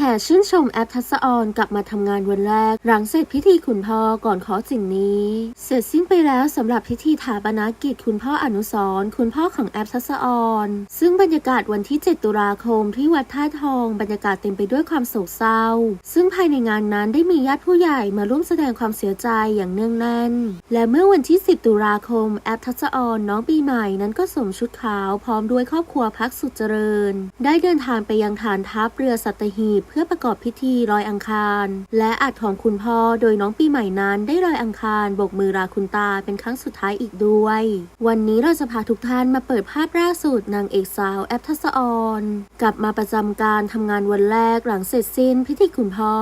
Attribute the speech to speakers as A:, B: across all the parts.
A: แห่ชื่นชมแอปทัศออนกลับมาทำงานวันแรก หลังเสร็จพิธีคุณพ่อก่อนขอสิ่งนี้ เสร็จสิ้นไปแล้วสำหรับพิธีถาปนากิจคุณพ่ออนุสรคุณพ่อของแอปทัศออนซึ่งบรรยากาศวันที่ 7 ตุลาคมที่วัดท่าทองบรรยากาศเต็มไปด้วยความโศกเศร้า ซึ่งภายในงานนั้นได้มีญาติผู้ใหญ่มาร่วมแสดงความเสียใจอย่างเนื่องแน่น และเมื่อวันที่ 10 ตุลาคมแอปทัศออนน้องปีใหม่นั้นก็สวมชุดขาวพร้อมด้วยครอบครัวพักสุดเจริญ ได้เดินทางไปยังฐานทัพเรือสัตหีบเพื่อประกอบพิธีลอยอังคาร และอัดของคุณพ่อโดยน้องปีใหม่นั้นได้ลอยอังคารโบกมือลาคุณตาเป็นครั้งสุดท้ายอีกด้วย วันนี้เราจะพาทุกท่านมาเปิดภาพล่าสุดนางเอกสาวแอปทัศออนกลับมาประจำการทำงานวันแรกหลังเสร็จสิ้นพิธีคุณพ่อ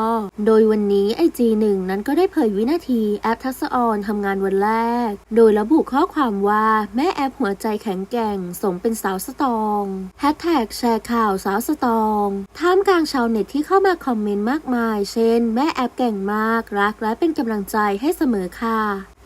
A: โดยวันนี้ไอจีหนึ่งนั้นก็ได้เผยวินาทีแอปทัศออนทำงานวันแรก โดยระบุข้อความว่าแม่แอปหัวใจแข็งแกร่งสมเป็นสาวสตองแฮชแท็กแชร์ข่าวสาวสตองท่ามกลางชาวเน็ตที่ที่เข้ามาคอมเมนต์มากมาย เช่น แม่แอปเก่งมาก รักและเป็นกำลังใจให้เสมอค่ะ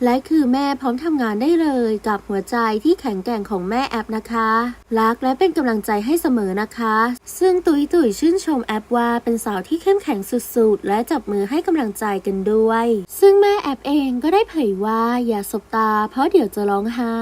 A: และคือแม่พร้อมทำงานได้เลยกับหัวใจที่แข็งแกร่งของแม่แอปนะคะ รักและเป็นกำลังใจให้เสมอนะคะ ซึ่งตุยตุยชื่นชมแอปว่าเป็นสาวที่เข้มแข็งสุดๆ และจับมือให้กำลังใจกันด้วย ซึ่งแม่แอปเองก็ได้เผยว่าอย่าสบตา เพราะเดี๋ยวจะร้องไห้